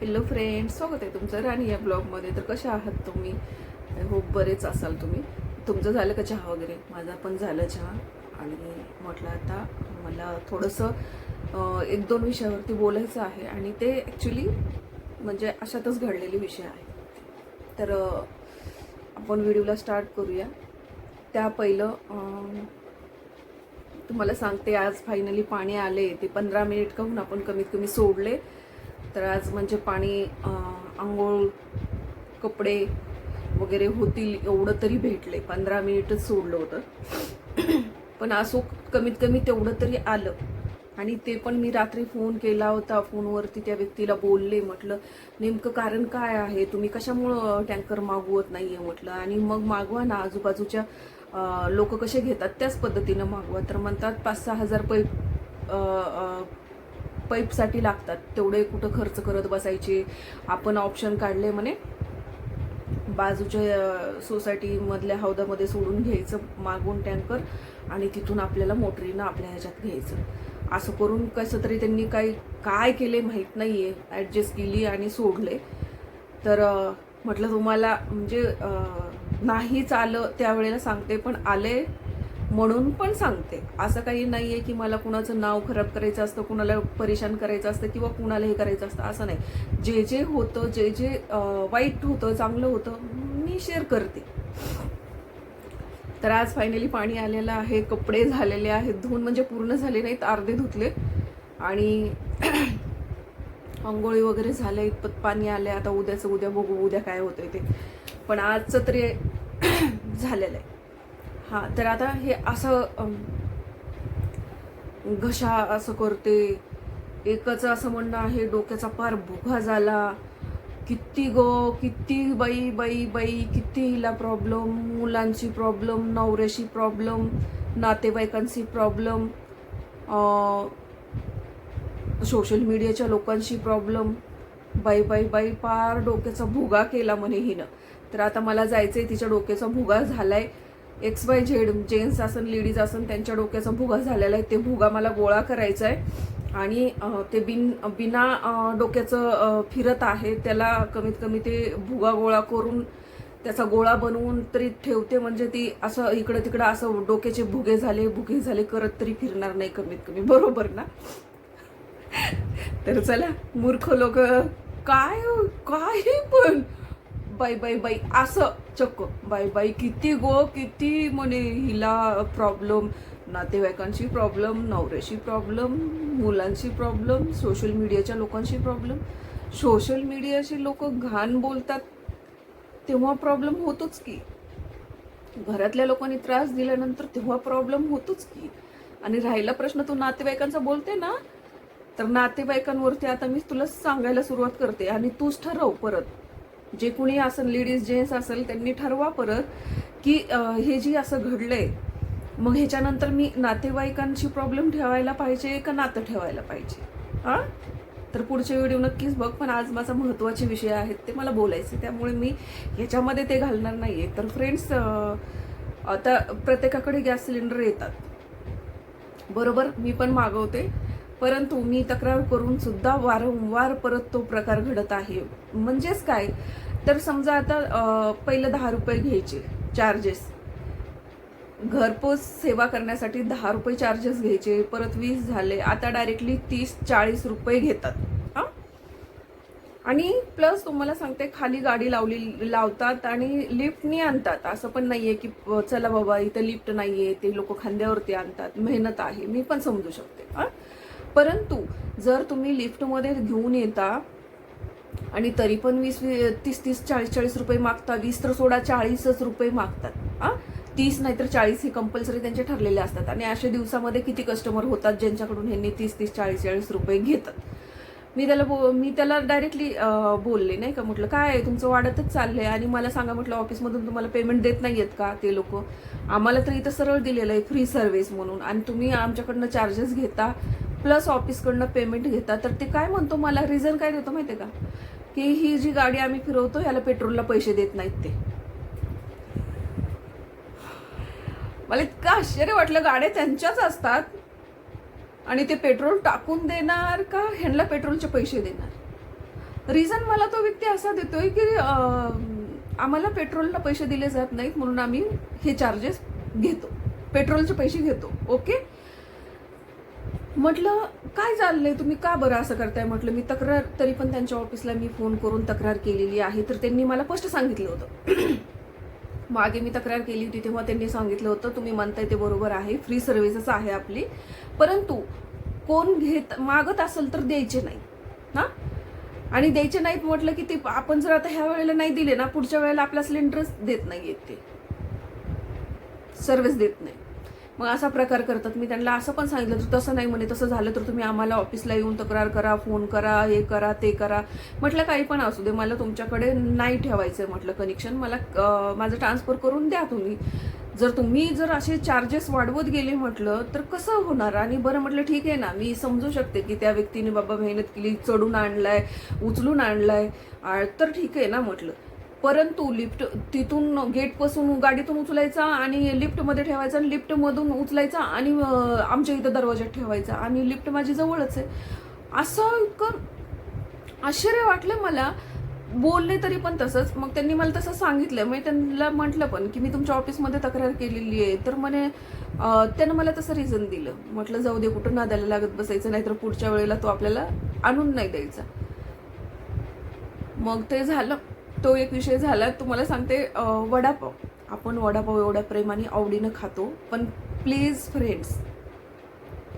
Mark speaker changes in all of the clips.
Speaker 1: Hello friends स्वागत आहे तुमचं राणी या ब्लॉगमध्ये तर कशा आहात तुम्ही? हो बरेच असाल तुम्ही. तुमचं झालं का चहा वगैरे? माझा पण झालं चहा. आणि म्हटलं आता मला थोडंसं एक दोन विषयावरती बोलायचं आहे. आणि ते ॲक्च्युली म्हणजे अशातच घडलेले विषय आहे. तर आपण व्हिडिओला स्टार्ट करूया. त्या पहिलं तुम्हाला सांगते आज फायनली पाणी आले. ते पंधरा मिनिट कहून आपण कमीत कमी सोडले. तर आज म्हणजे पाणी आंघोळ कपडे वगैरे होतील एवढं तरी भेटले. पंधरा मिनिटच सोडलं होतं. पण असो कमीत कमी तेवढं तरी आलं. आणि ते पण मी रात्री फोन केला होता फोनवरती त्या व्यक्तीला बोलले म्हटलं नेमकं कारण काय आहे? तुम्ही कशामुळं टँकर मागवत नाही आहे म्हटलं. आणि मग मागवा ना आजूबाजूच्या लोक कसे घेतात त्याच पद्धतीनं मागवा. तर म्हणतात पाच सहा हजार पै पाईपसाठी लागतात. तेवढे कुठं खर्च करत बसायचे. आपण ऑप्शन काढले म्हणे बाजूच्या सोसायटीमधल्या हौदामध्ये सोडून घ्यायचं मागून टँकर आणि तिथून आपल्याला मोटरीनं आपल्या ह्याच्यात घ्यायचं. असं करून कसं तरी त्यांनी काही काय केले माहीत नाही आहे ॲडजस्ट केली आणि सोडले. तर म्हटलं तुम्हाला म्हणजे नाहीच आलं त्यावेळेला सांगते पण आले म्हणून पण सांगते. असं काही नाही आहे की मला कुणाचं नाव खराब करायचं असतं कुणाला परेशान करायचं असतं किंवा कुणाला हे करायचं असतं असं नाही. जे जे होतं जे जे वाईट होतं चांगलं होतं मी शेअर करते. तर आज फायनली पाणी आलेलं आहे कपडे झालेले आहेत धुवून म्हणजे पूर्ण झाले नाहीत अर्धे धुतले. आणि आंघोळी वगैरे झाले इतपत पाणी आलं आता उद्याचं उद्या बघू उद्या काय होतंय ते. पण आजचं तरी झालेलं आहे. हां तर आता हे असं घशा असं करते. एकच असं म्हणणं आहे डोक्याचा पार भुगा झाला. किती गो किती बाई बाई बाई किती हिला प्रॉब्लेम मुलांची प्रॉब्लेम नवऱ्याशी प्रॉब्लेम नातेवाईकांची प्रॉब्लेम सोशल मीडियाच्या लोकांशी प्रॉब्लेम बाई बाई बाई पार डोक्याचा भुगा केला म्हणे हिनं. तर आता मला जायचं आहे तिच्या डोक्याचा भुगा आहे एक्स वाय झेड जेंट्स असन लेडीज असन त्यांच्या डोक्याचा भुगा झालेला आहे. ते भुगा मला गोळा करायचा आहे आणि ते बिन बिना डोक्याचं फिरत आहे त्याला कमीत कमी ते भुगा गोळा करून त्याचा गोळा बनवून तरी ठेवते. म्हणजे ती असं इकडं तिकडं असं डोक्याचे भुगे झाले भुगे झाले करत तरी फिरणार नाही कमीत कमी बरोबर ना? तर चला मूर्ख लोक काय हो? काय पण. बाई बाई बाई असं. चक्क. बाई बाई किती गो किती म्हणे हिला प्रॉब्लेम नातेवाईकांशी प्रॉब्लेम नवऱ्याशी प्रॉब्लेम मुलांशी प्रॉब्लेम सोशल मीडियाच्या लोकांशी प्रॉब्लेम सोशल मीडियाशी लोक घाण बोलतात. तेव्हा प्रॉब्लेम होतोच की. घरातल्या लोकांनी त्रास दिल्यानंतर तेव्हा प्रॉब्लेम होतोच की. आणि राहिला प्रश्न तू नातेवाईकांचा बोलते ना तर नातेवाईकांवरती आता मी तुला सांगायला सुरुवात करते आणि तूच ठरव परत. जे कुणी असेल लेडीज जेंट्स असेल त्यांनी ठरवा परत की हे जी असं घडलंय मग ह्याच्यानंतर मी नातेवाईकांशी प्रॉब्लेम ठेवायला पाहिजे का नातं ठेवायला पाहिजे? हां? तर पुढचे व्हिडिओ नक्कीच बघ पण आज माझा महत्त्वाचे विषय आहेत ते मला बोलायचे त्यामुळे मी ह्याच्यामध्ये ते घालणार नाही आहे तर फ्रेंड्स आता प्रत्येकाकडे गॅस सिलेंडर येतात. बरोबर? मी पण मागवते. परंतु मी तक्रार करून सुद्धा वारंवार परत तो प्रकार घडत आहे. म्हणजेच काय? तर समजा आता पहिलं दहा रुपये घ्यायचे चार्जेस घरपोच सेवा करण्यासाठी दहा रुपये चार्जेस घ्यायचे परत वीस झाले आता डायरेक्टली तीस चाळीस रुपये घेतात. आणि प्लस तुम्हाला सांगते खाली गाडी लावली लावतात आणि लिफ्टनी आणतात. असं पण नाही आहे की चला बाबा इथं लिफ्ट नाही आहे ते लोक खांद्यावरती आणतात. मेहनत आहे. मी पण समजू शकते. हां? परंतु जर तुम्ही लिफ्टमध्ये घेऊन येता आणि तरी पण वीस तीस तीस चाळीस चाळीस रुपये मागता वीस तर सोडा चाळीसच रुपये मागतात. हां? तीस नाहीतर चाळीस हे कंपल्सरी त्यांचे ठरलेले असतात. आणि अशा दिवसामध्ये किती कस्टमर होतात ज्यांच्याकडून ह्यांनी तीस तीस चाळीस चाळीस रुपये घेतात. मी त्याला बो मी त्याला डायरेक्टली बोलले नाही का? म्हटलं काय आहे? तुमचं वाढतच चाललंय. आणि मला सांगा म्हटलं ऑफिसमधून तुम्हाला पेमेंट देत नाही आहेत का ते लोक? आम्हाला तर इथं सरळ दिलेलं आहे फ्री सर्व्हिस म्हणून. आणि तुम्ही आमच्याकडनं चार्जेस घेता. प्लस ऑफिसकडनं पेमेंट घेतात. तर ते काय म्हणतो मला रिझन काय देतो माहिती आहे का? की ही जी गाडी आम्ही फिरवतो याला पेट्रोलला पैसे देत नाहीत ते. मला इतकं आश्चर्य वाटलं गाड्या त्यांच्याच असतात. आणि ते पेट्रोल टाकून देणार का ह्यांना पेट्रोलचे पैसे देणार? रिझन मला तो व्यक्ती असा देतोय की आम्हाला पेट्रोलला पैसे दिले जात नाहीत म्हणून आम्ही हे चार्जेस घेतो. पेट्रोलचे पैसे घेतो ओके म्हटलं काय चाललंय? तुम्ही का बरं असं करताय? म्हटलं मी तक्रार तरी पण त्यांच्या ऑफिसला मी फोन करून तक्रार केलेली आहे. तर त्यांनी मला स्पष्ट सांगितलं होतं. मागे मी तक्रार केली होती तेव्हा त्यांनी सांगितलं होतं तुम्ही म्हणताय ते बरोबर आहे फ्री सर्व्हिसेस आहे आपली परंतु कोण घेत मागत असेल तर द्यायचे नाही. हां? आणि द्यायचे नाहीत म्हटलं की ते आपण जर आता ह्या वेळेला नाही दिले ना पुढच्या वेळेला आपला सिलेंडरच देत नाही ते. सर्व्हिस देत नाही मग असा प्रकार करतात. मी त्यांना असं पण सांगितलं तर तसं नाही म्हणे तसं झालं तर तुम्ही आम्हाला ऑफिसला येऊन तक्रार करा फोन करा हे करा ते करा. म्हटलं काही पण असू दे मला तुमच्याकडे नाही ठेवायचं आहे म्हटलं कनेक्शन मला माझं ट्रान्सफर करून द्या तुम्ही. जर तुम्ही जर असे चार्जेस वाढवत गेले म्हटलं तर कसं होणार? आणि बरं म्हटलं ठीक आहे ना मी समजू शकते की त्या व्यक्तीने बाबा मेहनत केली चढून आणलाय उचलून आणलाय तर ठीक आहे ना म्हटलं. परंतु लिफ्ट तिथून गेटपासून गाडीतून उचलायचा आणि लिफ्टमध्ये ठेवायचा आणि लिफ्टमधून उचलायचा आणि आमच्या इथं दरवाज्यात ठेवायचा. आणि लिफ्ट माझी जवळच आहे. असं इतकं आश्चर्य वाटलं मला. बोलले तरी पण तसंच. मग त्यांनी मला तसं सांगितलं. मी त्यांना म्हटलं पण की मी तुमच्या ऑफिसमध्ये तक्रार केलेली आहे. तर म्हणे त्यानं मला तसं रिझन दिलं. म्हटलं जाऊ दे कुठं नादाला लागत बसायचं? नाहीतर पुढच्या वेळेला तो आपल्याला आणून नाही द्यायचा. मग ते झालं. तो एक विषय झाला. तुम्हाला सांगते वडापाव. आपण वडापाव एवढ्या प्रेमाने आवडीनं खातो. पण प्लीज फ्रेंड्स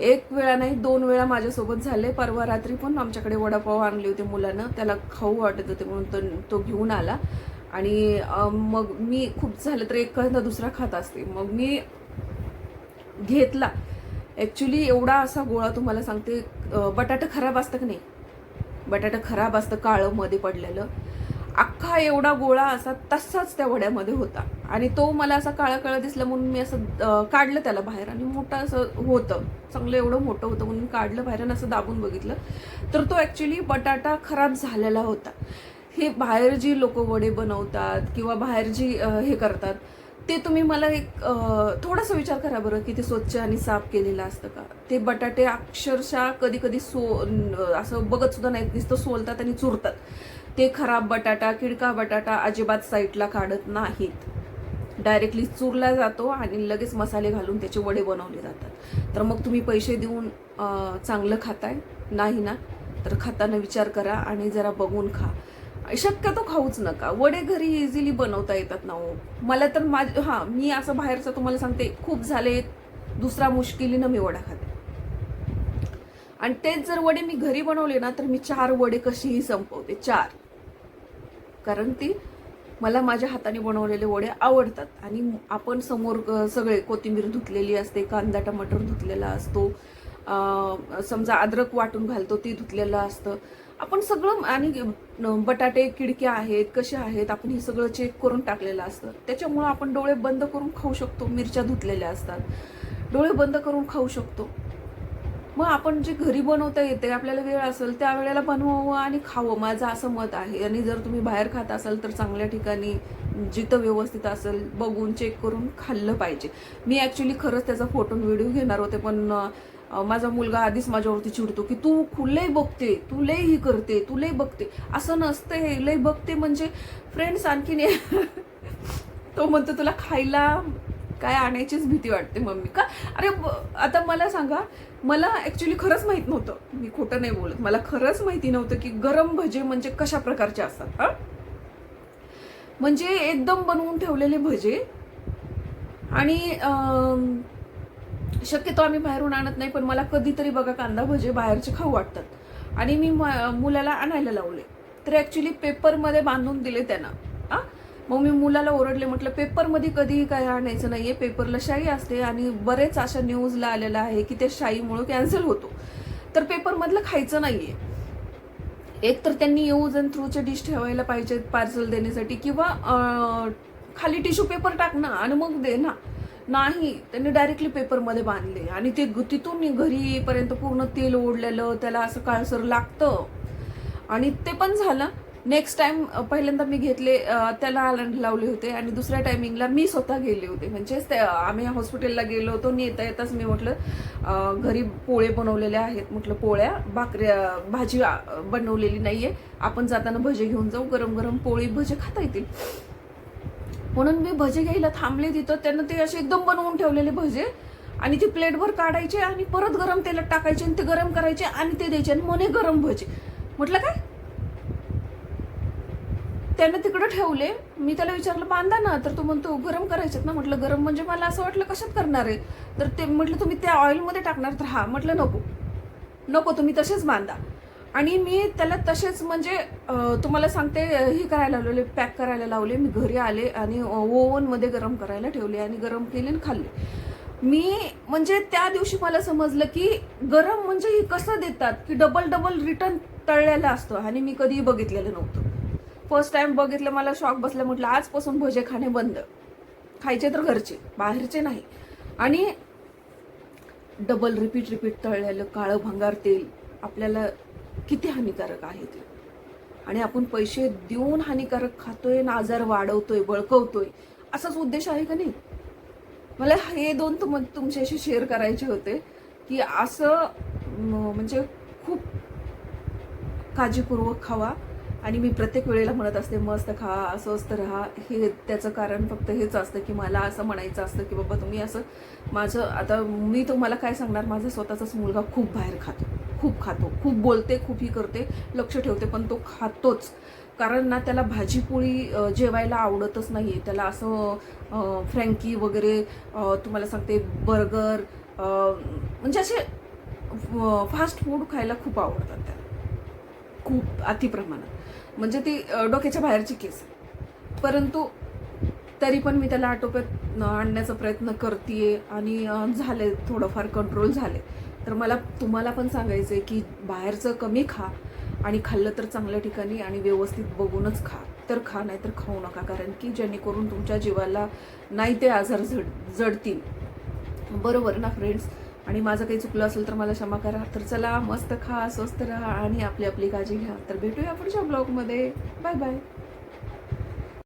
Speaker 1: एक वेळा नाही दोन वेळा माझ्यासोबत झाले. परवा रात्री पण आमच्याकडे वडापाव आणले होते मुलानं. त्याला खाऊ वाटत होते म्हणून तो तो घेऊन आला. आणि मग मी खूप झालं तर एखादा दुसरा खात असते. मग मी घेतला. ॲक्च्युली एवढा असा गोळा तुम्हाला सांगते बटाटा खराब असतं की नाही? बटाटा खराब असतं काळं मध्ये पडलेलं. अख्खा एवढा गोळा असा तसाच त्या वड्यामध्ये होता. आणि तो मला असा काळा काळा दिसला म्हणून मी असं काढलं त्याला बाहेर आणि मोठं असं होतं. चांगलं एवढं मोठं होतं म्हणून काढलं बाहेर आणि असं दाबून बघितलं. तर तो ॲक्च्युली बटाटा खराब झालेला होता. हे बाहेर जी लोक वडे बनवतात किंवा बाहेर जी हे करतात ते तुम्ही मला एक थोडासा विचार करा बरं की ते स्वच्छ आणि साफ केलेलं असतं का? ते बटाटे अक्षरशः कधी कधी सो असं बघत सुद्धा नाहीत. दिसतं सोलतात आणि चुरतात. ते खराब बटाटा किडका बटाटा अजिबात साईडला काढत नाहीत. डायरेक्टली चुरला जातो आणि लगेच मसाले घालून त्याचे वडे बनवले जातात. तर मग तुम्ही पैसे देऊन चांगलं खाताय? नाही ना? तर खाताना विचार करा आणि जरा बघून खा. शक्यतो खाऊच नका. वडे घरी इझिली बनवता येतात ना हो. मला तर माझ हां मी असं बाहेरचं तुम्हाला सांगते खूप झाले दुसरा मुश्किलीनं मी वडा खाते. आणि तेच जर वडे मी घरी बनवले ना तर मी चार वडे कशीही संपवते. चार. कारण ती मला माझ्या हाताने बनवलेले वडे आवडतात आणि आपण समोर सगळे कोथिंबीर धुतलेली असते कांदा टमाटर धुतलेला असतो समजा अद्रक वाटून घालतो ते धुतलेलं असतं. आपण सगळं आणि बटाटे किडक्या आहेत कसे आहेत आपण हे सगळं चेक करून टाकलेलं असतं. त्याच्यामुळं आपण डोळे बंद करून खाऊ शकतो मिरच्या धुतलेल्या असतात. डोळे बंद करून खाऊ शकतो. मग आपण जे घरी बनवता येते आपल्याला वेळ असेल त्या वेळेला बनवावं आणि खावं. माझं असं मत आहे. आणि जर तुम्ही बाहेर खात असाल तर चांगल्या ठिकाणी जिथं व्यवस्थित असेल बघून चेक करून खाल्लं पाहिजे. मी ॲक्च्युली खरंच त्याचा फोटो व्हिडिओ घेणार होते पण माझा मुलगा आधीच माझ्यावरती चिडतो की तू खु- लय बघते तू लय ही करते तू लय बघते. असं नसते लय बघते म्हणजे फ्रेंड्स आणखीन तो म्हणतो तुला खायला काय आणायचीच भीती वाटते मम्मी. का? अरे आता मला सांगा मला ॲक्च्युली खरंच माहीत नव्हतं. मी खोटं नाही बोलत. मला खरंच माहिती नव्हतं की गरम भजे म्हणजे कशा प्रकारचे असतात हां? म्हणजे एकदम बनवून ठेवलेले भजे आणि शक्यतो आम्ही बाहेरून आणत नाही पण मला कधीतरी बघा कांदा भजे बाहेरचे खाऊ वाटतात. आणि मी मुलाला आणायला लावले. तर ॲक्च्युली पेपरमध्ये बांधून दिले त्यांना. मग मी मुलाला ओरडले म्हटलं पेपरमध्ये कधीही काय आणायचं नाहीये पेपरला शाई असते आणि बरेच अशा न्यूजला आलेलं आहे की त्या शाईमुळं कॅन्सल होतो. तर पेपरमधलं खायचं नाहीये. एक तर त्यांनी यूज अँड थ्रूचे डिश ठेवायला पाहिजेत पार्सल देण्यासाठी किंवा खाली टिश्यू पेपर टाक ना आणि मग दे ना. नाही त्यांनी डायरेक्टली पेपरमध्ये बांधले आणि ते तिथून घरी येईपर्यंत पूर्ण तेल ओढलेलं त्याला असं काळसर लागतं. आणि ते पण झालं. नेक्स्ट टाइम पहिल्यांदा मी घेतले त्याला आलंड लावले होते आणि दुसऱ्या टायमिंगला मी स्वतः गेले होते. म्हणजेच आम्ही हॉस्पिटलला गेलो होतो आणि येता येताच मी म्हटलं घरी पोळे बनवलेले आहेत. म्हटलं पोळ्या भाकऱ्या भाजी बनवलेली नाही आहे आपण जाताना भजे घेऊन जाऊ गरम गरम पोळी भजे खाता येतील. म्हणून मी भजे घ्यायला थांबले तिथं. त्यांना ते असे एकदम बनवून ठेवलेले भजे आणि ते प्लेटभर काढायचे आणि परत गरम तेलात टाकायचे आणि ते गरम करायचे आणि ते द्यायचे आणि म्हणे गरम भजे. म्हटलं काय? त्यानं तिकडं ठेवले. मी त्याला विचारलं बांधा ना. तर तो म्हणतो गरम करायचेत ना. म्हटलं गरम म्हणजे मला असं वाटलं कशात करणार आहे? तर ते म्हटलं तुम्ही त्या ऑइलमध्ये टाकणार. तर हा म्हटलं नको. नको तुम्ही तसेच बांधा. आणि मी त्याला तसेच म्हणजे तुम्हाला सांगते हे करायला लावले पॅक करायला लावले. मी घरी आले आणि ओव्हनमध्ये गरम करायला ठेवले आणि गरम केले आणि खाल्ले. मी म्हणजे त्या दिवशी मला समजलं की गरम म्हणजे हे कसं देतात की डबल डबल रिटर्न तळलेलं असतं आणि मी कधीही बघितलेलं नव्हतं. फर्स्ट टाइम बघितलं मला शॉक बसला म्हटलं आजपासून भजे खाणे बंद. खायचे तर घरचे बाहेरचे नाही. आणि डबल रिपीट रिपीट तळलेलं काळं भंगार तेल आपल्याला किती हानिकारक आहे ते. आणि आपण पैसे देऊन हानिकारक खातोय ना आजार वाढवतोय बळकवतोय असाच उद्देश आहे का नाही? मला हे दोन तुम तुमच्याशी शेअर करायचे होते की असं म्हणजे खूप काळजीपूर्वक खावा. आणि मी प्रत्येक वेळेला म्हणत असते मस्त खा अस्वस्थ राहा. हे त्याचं कारण फक्त हेच असतं की मला असं म्हणायचं असतं की बाबा तुम्ही असं माझं आता मी तुम्हाला काय सांगणार? माझा स्वतःचाच मुलगा खूप बाहेर खातो. खूप खातो. खूप बोलते खूप ही करते लक्ष ठेवते पण तो खातोच. कारण ना त्याला भाजीपोळी जेवायला आवडतच नाही आहे त्याला असं फ्रँकी वगैरे तुम्हाला सांगते बर्गर म्हणजे असे फास्ट फूड खायला खूप आवडतात त्याला. खूप अतिप्रमाणात म्हणजे ती डोक्याच्या बाहेरची केस परंतु तरी पण मी त्याला आटोक्यात आणण्याचा प्रयत्न करते आणि झाले थोडंफार कंट्रोल झाले. तर मला तुम्हाला पण सांगायचं आहे की बाहेरचं कमी खा आणि खाल्लं तर चांगल्या ठिकाणी आणि व्यवस्थित बघूनच खा. तर खा नाही तर खाऊ नका. कारण की जेणेकरून तुमच्या जीवाला नाही ते आजार जड जडतील. बरोबर ना फ्रेंड्स आणि माझं काही चुकलं असेल तर मला क्षमा करा. तर चला मस्त खा स्वस्त राहा आणि आपली आपली काळजी घ्या. तर भेटूया पुढच्या ब्लॉगमध्ये बाय बाय